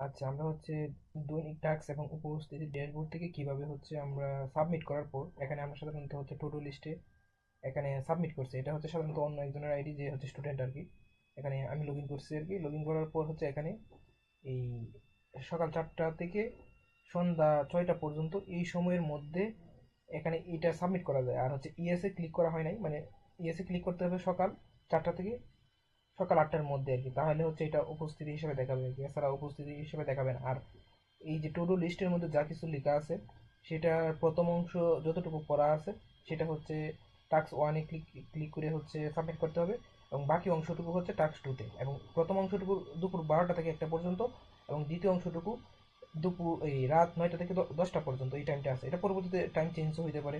আচ্ছা আমরা হচ্ছে দৈনিক টাস্ক এবং উপস্থিতি ড্যাশবোর্ড থেকে কীভাবে হচ্ছে আমরা সাবমিট করার পর, এখানে আমরা সাধারণত হচ্ছে টু ডু লিস্টে এখানে সাবমিট করছি। এটা হচ্ছে সাধারণত অন্য একজনের আইডি যে হচ্ছে স্টুডেন্ট আর কি। এখানে আমি লগ ইন করছি আর কি। লগ ইন করার পর হচ্ছে এখানে এই সকাল চারটা থেকে সন্ধ্যা ছয়টা পর্যন্ত এই সময়ের মধ্যে এখানে এটা সাবমিট করা যায়। আর হচ্ছে ইএসএ ক্লিক করা হয় নাই। মানে ইএসএ ক্লিক করতে হবে সকাল চারটা থেকে সকাল আটটার মধ্যে আর কি। তাহলে হচ্ছে এটা উপস্থিতি হিসেবে দেখাবে আর কি। এছাড়া উপস্থিতি হিসেবে দেখাবে না আর এই যে টু ডু লিস্টের মধ্যে যা কিছু লেখা আছে, সেটার প্রথম অংশ যতটুকু পড়া আছে, সেটা হচ্ছে টাস্ক ওয়ানে ক্লিক ক্লিক করে হচ্ছে সাবমিট করতে হবে এবং বাকি অংশটুকু হচ্ছে টাস্ক টুতে এবং প্রথম অংশটুকু দুপুর বারোটা থেকে একটা পর্যন্ত এবং দ্বিতীয় অংশটুকু দুপুর, এই রাত নয়টা থেকে দশটা পর্যন্ত এই টাইমটা আছে। এটা পরবর্তীতে টাইম চেঞ্জও হইতে পারে।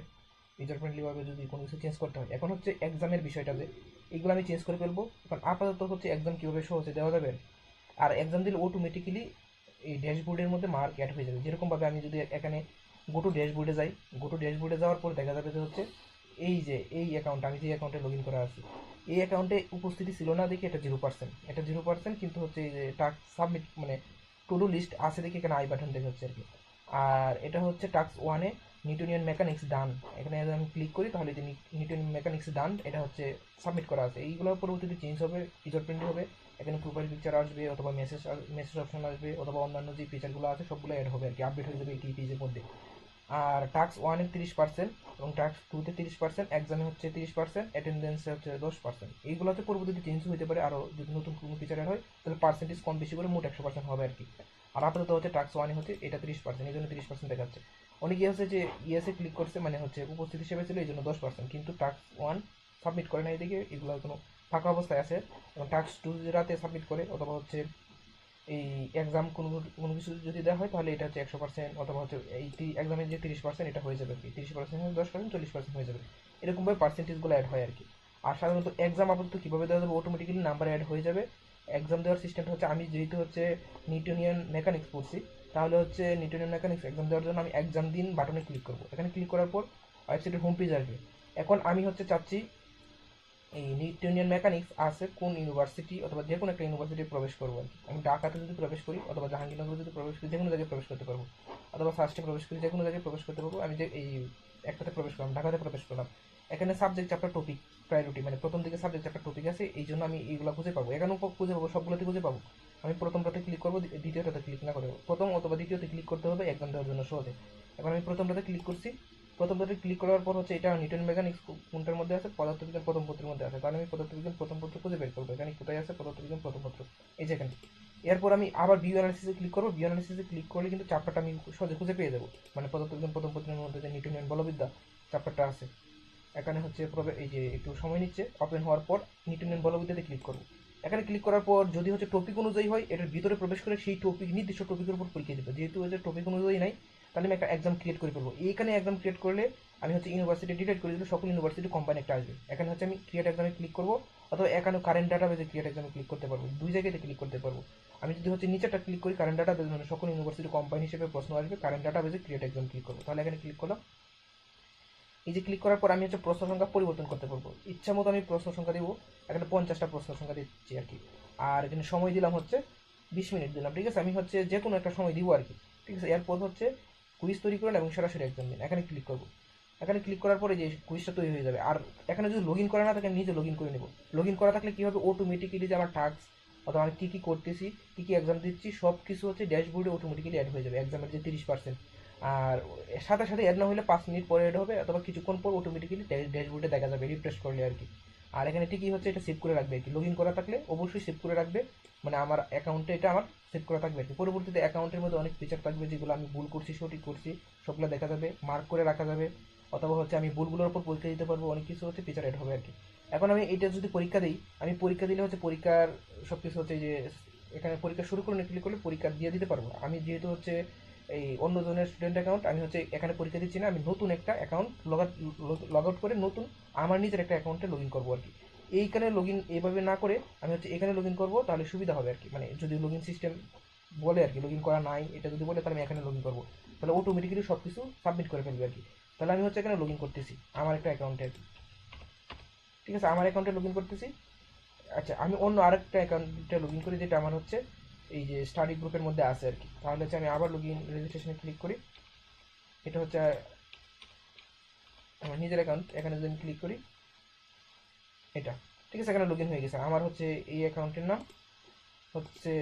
ইউজার ফ্রেন্ডলিভাবে যদি কোনো কিছু চেঞ্জ করতে হয়। এখন হচ্ছে এক্সামের বিষয়টা যে এইগুলো আমি চেঞ্জ করে ফেলব। কারণ আপাতত হচ্ছে এক্সাম কীভাবে সহজে দেওয়া যাবে, আর এক্সাম দিলে অটোমেটিক্যালি এই ড্যাশবোর্ডের মধ্যে মার্ক অ্যাড হয়ে যাবে। যেরকমভাবে আমি যদি এখানে গো টু ড্যাশবোর্ডে যাই গো টু ড্যাশবোর্ডে যাওয়ার পর দেখা যাবে যে হচ্ছে এই যে, এই অ্যাকাউন্ট আমি যে অ্যাকাউন্টে লগ ইন করা আছি এই অ্যাকাউন্টে উপস্থিতি ছিল না দেখে এটা জিরো পার্সেন্ট এটা জিরো পার্সেন্ট কিন্তু হচ্ছে এই যে টাস্ক সাবমিট মানে টু ডু লিস্ট আছে দেখে এখানে আই বাটন দেখাচ্ছে আর কি। আর এটা হচ্ছে টাস্ক ওয়ানে নিউটনিয়ান মেকানিক্স ডান এখানে যদি আমি ক্লিক করি, তাহলে যে নিউটনিয়ান মেকানিক্স ডান এটা হচ্ছে সাবমিট করা আছে। এইগুলো পরবর্তীতে চেঞ্জ হবে ফিচার প্রিন্ট হবে, এখানে প্রোফাইল পিকচার আসবে, অথবা মেসেজ মেসেজ অপশন আসবে, অথবা অন্যান্য যে ফিচারগুলো আছে, সবগুলো অ্যাড হবে আর কি আপডেট হয়ে যাবে এই পেজের মধ্যে। আর টাক্স ওয়ানে তিরিশ পার্সেন্ট এবং টাক্স টুতে তিরিশ পার্সেন্ট এক্সামে হচ্ছে তিরিশ পার্সেন্ট অ্যাটেন্ডেন্সে হচ্ছে দশ পার্সেন্ট এইগুলোতে পরবর্তীতে চেঞ্জ হতে পারে আরও যদি নতুন কোনো ফিচার হয়, তাহলে পার্সেন্টেজ কম বেশি করে মোট একশো পার্সেন্ট হবে আর কি আর আপাতত হচ্ছে টাক্স ওয়ানে হচ্ছে, এটা তিরিশ পার্সেন্ট এই জন্য তিরিশ পার্সেন্ট দেখাচ্ছে। অনেকে হচ্ছে যে ইয়েসে ক্লিক করছে মানে হচ্ছে উপস্থিত হিসেবে ছিল এই জন্য দশ পার্সেন্ট কিন্তু টাস্ক ওয়ান সাবমিট করে না এদিকে, এগুলো কোনো ফাঁকা অবস্থায় আছে। এবং টাস্ক টু রাতে সাবমিট করে, অথবা হচ্ছে এই এক্সাম কোনো কোনো কিছু যদি দেওয়া হয়, তাহলে এটা হচ্ছে একশো পার্সেন্ট অথবা হচ্ছে এই এক্সামের যে তিরিশ পার্সেন্ট এটা হয়ে যাবে আর কি। তিরিশ পার্সেন্ট দশ পার্সেন্ট চল্লিশ পার্সেন্ট হয়ে যাবে। এরকমভাবে পার্সেন্টেজগুলো অ্যাড হয় আর কি। আর সাধারণত এক্সাম আপাতত কীভাবে দেওয়া যাবে অটোমেটিক্যালি নাম্বার অ্যাড হয়ে যাবে। এক্সাম দেওয়ার সিস্টেমটা হচ্ছে আমি যেহেতু হচ্ছে নিউটনিয়ান মেকানিক্স পড়ছি, তাহলে হচ্ছে নিউটনিয়ান মেকানিক্স এক্সাম দেওয়ার জন্য আমি এক্সাম দিন বাটনে ক্লিক করব। এখানে ক্লিক করার পর ওয়েবসাইটের হোম পেজ আসবে। এখন আমি হচ্ছে চাচ্ছি এই নিউটনিয়ান মেকানিক্স আছে কোন ইউনিভার্সিটি অথবা যে কোনো একটা ইউনিভার্সিটি প্রবেশ করব আর কি। আমি ঢাকাতে যদি প্রবেশ করি অথবা জাহাঙ্গীরনগরে যদি প্রবেশ করি যে কোনো জায়গায় প্রবেশ করতে পারব। অথবা ফার্স্টে প্রবেশ করি যে কোনো জায়গায় প্রবেশ করতে পারব। আমি যে এই একটাতে প্রবেশ করলাম, ঢাকাতে প্রবেশ করলাম। এখানে সাবজেক্ট চ্যাপ্টার টপিক প্রায়োরিটি মানে প্রথম দিকে সাবজেক্ট চ্যাপ্টার টপিক আছে, এই জন্য আমি এইগুলো খুঁজে পাবো। এখানেও খুঁজে পাবো, সবগুলোতে খুঁজে পাবো। আমি প্রথমটাতে ক্লিক করব দ্বিতীয়টাতে ক্লিক না করে প্রথম অথবা দ্বিতীয়তে ক্লিক করতে হবে এক্সাম দেওয়ার জন্য সহজে। এখন আমি প্রথমটাতে ক্লিক করছি। প্রথমটাতে ক্লিক করার পর হচ্ছে এটা নিউটন মেকানিক্স কোনটার মধ্যে আছে? পদার্থবিজ্ঞান প্রথম পত্রের মধ্যে আছে। তাহলে আমি পদার্থবিজ্ঞান প্রথম পত্র খুঁজে বের করব। এখানে কোথায় আছে? পদার্থবিজ্ঞান প্রথম পত্র। এই যে এখানে। এরপর আমি আবার ভিউ অ্যানালিসিসে ক্লিক করব। ভিউ অ্যানালিসিসে ক্লিক করলে কিন্তু চ্যাপ্টারটা আমি সহজে খুঁজে পেয়ে যাব। মানে পদার্থবিজ্ঞান প্রথম পত্রের মধ্যে যে নিউটনিয়ান বলবিদ্যা চ্যাপ্টারটা আছে। এখানে হচ্ছে প্রবে- এই যে একটু সময় নিচ্ছে ওপেন হওয়ার পর নিউটনিয়ান বলবিদ্যাতে ক্লিক করব এখানে ক্লিক করার পর যদি হচ্ছে টপিক অনুযায়ী হয়, এটার ভিতরে প্রবেশ করে সেই টপিক নির্দিষ্ট টপিকের উপর পরীক্ষা দেবে। যেহেতু হচ্ছে টপিক অনুযায়ী নাই, তাহলে আমি একটা এক্সাম ক্রিয়েট করে ফেলব। এইখানে এক্সাম ক্রিয়েট করলে আমি হচ্ছে ইউনিভার্সিটি ডিলিট করে দিলে সকল ইউনিভার্সিটি কোম্পানি একটা আসবে। এখানে হচ্ছে আমি ক্রিয়েট এক্সামে ক্লিক করব, অথবা এখানে কারেন্ট ডাটা বেজে ক্রিয়েট এক্সামে ক্লিক করতে পারব। দুই জায়গাতে ক্লিক করতে পারব। আমি যদি হচ্ছে নিচেটা ক্লিক করি কারেন্ট ডাটা বেজ মানে সকল ইউনিভার্সিটি কোম্পানি হিসেবে প্রশ্ন আসবে current data based create exam click করব। তাহলে এখানে ক্লিক করলাম। এই যে ক্লিক করার পর আমি হচ্ছে প্রশ্ন সংখ্যা পরিবর্তন করতে পারব। ইচ্ছা মতো আমি প্রশ্ন সংখ্যা দিব, এখানে পঞ্চাশটা প্রশ্ন সংখ্যা দিচ্ছি আর কি। আর এখানে সময় দিলাম হচ্ছে বিশ মিনিট দিলাম, ঠিক আছে? আমি হচ্ছে যে কোনো একটা সময় দিব আর কি, ঠিক আছে? এরপর হচ্ছে কুইজ তৈরি করেন এবং সরাসরি এক্সাম দিন এখানে ক্লিক করব। এখানে ক্লিক করার পরে যে কুইজটা তৈরি হয়ে যাবে। আর এখানে যদি লগ ইন করে না আমি নিজে লগ ইন করে নেব। লগ ইন করা থাকলে কী হবে? অটোমেটিক্যালি যে আমার টাস্ক অথবা আমি কী কী করতেছি, কী কী এক্সাম দিচ্ছি সব কিছু হচ্ছে ড্যাশবোর্ডে অটোমেটিক্যালি অ্যাড হয়ে যাবে। এক্সামের যে তিরিশ পার্সেন্ট আর সাথে সাথে অ্যাড না হলে পাঁচ মিনিট পরে অ্যাড হবে, অথবা কিছুক্ষণ পর অটোমেটিক্যালি ড্যাশবোর্ডে দেখা যাবে, রিফ্রেশ করলে আর কি আর এখানে ঠিকই হচ্ছে, এটা সেভ করে রাখবে আর কি লগ ইন করা থাকলে অবশ্যই সেভ করে রাখবে। মানে আমার অ্যাকাউন্টে এটা আমার সেভ করা থাকবে আর কি পরবর্তীতে অ্যাকাউন্টের মধ্যে অনেক ফিচার থাকবে যেগুলো আমি ভুল করছি, সঠিক করছি, সবগুলো দেখা যাবে মার্ক করে রাখা যাবে, অথবা হচ্ছে আমি ভুলগুলোর উপর পরীক্ষা দিতে পারব, অনেক কিছু হচ্ছে ফিচার এড হবে আর কি এখন আমি এটা যদি পরীক্ষা দিই, আমি পরীক্ষা দিলে হচ্ছে পরীক্ষার সব কিছু হচ্ছে যে, এখানে পরীক্ষা শুরু করে ক্লিক করলে পরীক্ষা দিয়ে দিতে পারব। আমি যেহেতু হচ্ছে এই অন্য জনের স্টুডেন্ট অ্যাকাউন্ট আমি হচ্ছে এখানে পরীক্ষা দিচ্ছি না, আমি নতুন একটা অ্যাকাউন্ট লগ লগ আউট করে নতুন আমার নিজের একটা অ্যাকাউন্টে লগ ইন করব আর কি। এইখানে লগ ইন এইভাবে না করে আমি হচ্ছে এখানে লগ ইন করব, তাহলে সুবিধা হবে আর কি। মানে যদি লগ ইন সিস্টেম বলে আর কি লগ ইন করা নাই, এটা যদি বলে তাহলে আমি এখানে লগ ইন করব। তাহলে অটোমেটিক্যালি সব কিছু সাবমিট করে ফেলবে আর কি। তাহলে আমি হচ্ছে এখানে লগ ইন করতেছি, আমার একটা অ্যাকাউন্টে আর কি ঠিক আছে, আমার অ্যাকাউন্টে লগ ইন করতেছি। আচ্ছা আমি অন্য আরেকটা অ্যাকাউন্টে লগ ইন করি, যেটা আমার হচ্ছে এই যে স্টাডি গ্রুপের মধ্যে আছে আর কি। তাহলে হচ্ছে আমি আবার লগ ইন রেজিস্ট্রেশনে ক্লিক করি। এটা হচ্ছে আমার নিজের অ্যাকাউন্ট এখানে যদি আমি ক্লিক করি, এটা। ঠিক আছে, এখানে লগ ইন হয়ে গেছে। আমার হচ্ছে এই অ্যাকাউন্টের নাম হচ্ছে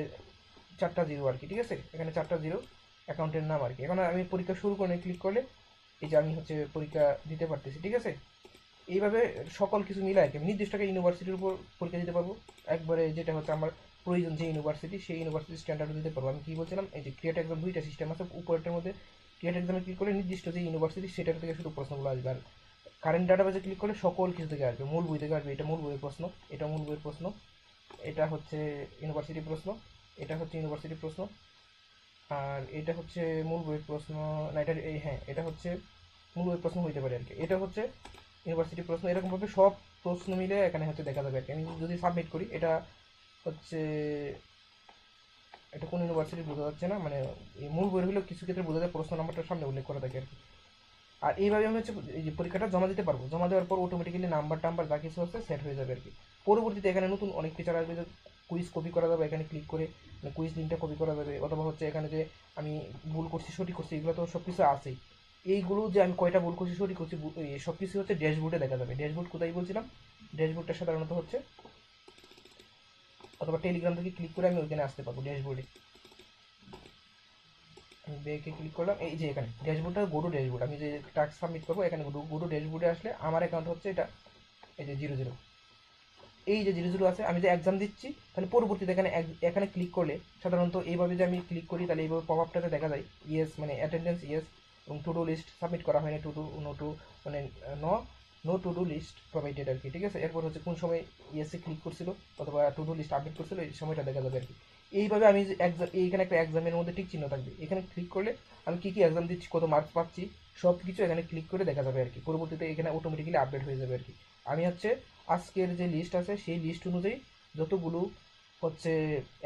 চারটা জিরো আর কি, ঠিক আছে? এখানে চারটা জিরো অ্যাকাউন্টের নাম আর কি। এখন আমি পরীক্ষা শুরু করে ক্লিক করলে এই যে আমি হচ্ছে পরীক্ষা দিতে পারতেছি, ঠিক আছে? এইভাবে সকল কিছু মিলে আর কি। নির্দিষ্ট একটা ইউনিভার্সিটির উপর পরীক্ষা দিতে পারব। একবারে যেটা হচ্ছে আমার প্রয়োজন যে ইউনিভার্সিটি সেই ইউনিভার্সিটি স্ট্যান্ডার্ড দিতে পারব। আমি কি বলছিলাম? এই যে ক্রিয়েট এক্সাম দুইটা সিস্টেম আছে, উপরেরটার মধ্যে ক্রিয়েট এক্সামে ক্লিক করলে নির্দিষ্ট যে ইউনিভার্সিটি সেটার থেকে শুধু প্রশ্নগুলো আসবে। আর কারেন্ট ডাটাবেজে ক্লিক করলে সকল কিছু থেকে আসবে। মূল বই থেকে আসবে, এটা মূল বইয়ের প্রশ্ন, এটা মূল বইয়ের প্রশ্ন, এটা হচ্ছে ইউনিভার্সিটি প্রশ্ন, এটা হচ্ছে ইউনিভার্সিটি প্রশ্ন, আর এটা হচ্ছে মূল বইয়ের প্রশ্ন, না, এটা, এই হ্যাঁ এটা হচ্ছে মূল বইয়ের প্রশ্ন হইতে পারে আর কি। এটা হচ্ছে ইউনিভার্সিটি প্রশ্ন, এরকমভাবে সব প্রশ্ন মিলে এখানে হচ্ছে দেখা যাবে আর কি। আমি যদি সাবমিট করি, এটা হচ্ছে, এটা কোন ইউনিভার্সিটি বোঝা যাচ্ছে না মানে মূল বই হলেও কিছু ক্ষেত্রে বোঝা যায় প্রশ্ন নাম্বারটার সামনে উল্লেখ করা থাকে আর কি। আর এইভাবে আমি হচ্ছে এই যে পরীক্ষাটা জমা দিতে পারব, জমা দেওয়ার পর অটোমেটিক্যালি নাম্বার টাম্বার যা কিছু আছে সেট হয়ে যাবে আর কি। পরবর্তীতে এখানে নতুন অনেক ফিচার আসবে, যে কুইজ কপি করা যাবে, এখানে ক্লিক করে কুইজ লিঙ্কটা কপি করা যাবে, অথবা হচ্ছে এখানে যে আমি ভুল করছি, সঠিক করছি, এগুলো তো সব কিছু আছেই। এইগুলো যে আমি কয়টা ভুল করছি, সঠিক করছি সব কিছু হচ্ছে ড্যাশবোর্ডে দেখা যাবে। ড্যাশবোর্ড কোথায় বলছিলাম? ড্যাশবোর্ডটা সাধারণত হচ্ছে অথবা টেলিগ্রাম থেকে ক্লিক করে আমি ওইখানে আসতে পারব, ড্যাশবোর্ডে। আমি ব্যাকে ক্লিক করলাম, এই যে এখানে, ড্যাশবোর্ডটা গোডো ড্যাশবোর্ড। আমি যে টাস্ক সাবমিট করব, এখানে গোডো ড্যাশবোর্ডে আসলে আমার অ্যাকাউন্ট হচ্ছে এটা, এই যে জিরো জিরো এই যে জিরো জিরো আছে, আমি যে এক্সাম দিচ্ছি, তাহলে পরবর্তীতে এখানে এখানে ক্লিক করলে সাধারণত এইভাবে যে আমি ক্লিক করি, তাহলে এইভাবে পপ আপটাতে দেখা যায় ইয়েস মানে অ্যাটেন্ডেন্স ইয়েস এবং টু ডু লিস্ট সাবমিট করা হয়নি টু ডু নো টু মানে no no to do list provided আর কি, ঠিক আছে? এরপর হচ্ছে কোন সময় ইয়েসে ক্লিক করছিল অথবা টু ডু লিস্ট আপডেট করছিল, এই সময়টা দেখা যাবে আর কি। এইভাবে আমি এক্সাম এইখানে একটা এক্সামের মধ্যে ঠিক চিহ্ন থাকবে। এখানে ক্লিক করলে আমি কী কী এক্সাম দিচ্ছি, কত মার্কস পাচ্ছি সব কিছু এখানে ক্লিক করে দেখা যাবে আর কি। পরবর্তীতে এখানে অটোমেটিক্যালি আপডেট হয়ে যাবে আর কি। আমি হচ্ছে আজকের যে লিস্ট আছে, সেই লিস্ট অনুযায়ী যতগুলো হচ্ছে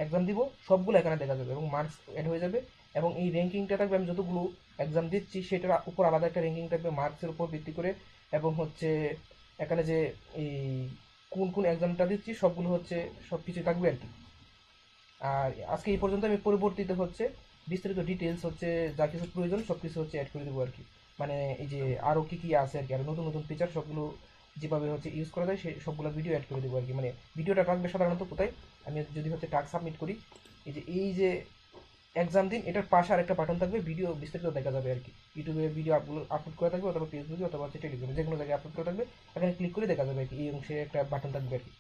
এক্সাম দিব, সবগুলো এখানে দেখা যাবে এবং মার্কস অ্যাড হয়ে যাবে এবং এই র্যাঙ্কিংটা থাকবে আমি যতগুলো এক্সাম দিচ্ছি, সেটার উপর আলাদা একটা র্যাঙ্কিং থাকবে মার্কসের উপর ভিত্তি করে এবং হচ্ছে এখানে যে এই কোন কোন এক্সামটা দিচ্ছি, সবগুলো হচ্ছে সব কিছু থাকবে আর কি। আর আজকে এই পর্যন্ত আমি পরবর্তীতে হচ্ছে বিস্তারিত ডিটেলস হচ্ছে যা কিছু প্রয়োজন সব কিছু হচ্ছে অ্যাড করে দেবো আর কি। মানে এই যে আরও কী কী আছে আর কি আরও নতুন নতুন ফিচার সবগুলো যেভাবে হচ্ছে ইউজ করা যায় সেই সবগুলো ভিডিও অ্যাড করে দেবো আর কি। মানে ভিডিওটা থাকবে সাধারণত কোথায়? আমি যদি হচ্ছে টাস্ক সাবমিট করি, এই যে এই যে এক্সাম দিন, এটার পাশে আরেকটা বাটন থাকবে ভিডিও বিস্তারিত দেখা যাবে আর কি। ইউটিউবে ভিডিও আপলোড আপলোড করা থাকবে, অথবা ফেসবুকে অথবা হচ্ছে টেলিগ্রামে যে কোনো জায়গায় আপলোড করা থাকবে এখানে ক্লিক করে দেখা যাবে আর কি, এই অংশে একটা বাটন থাকবে আর কি।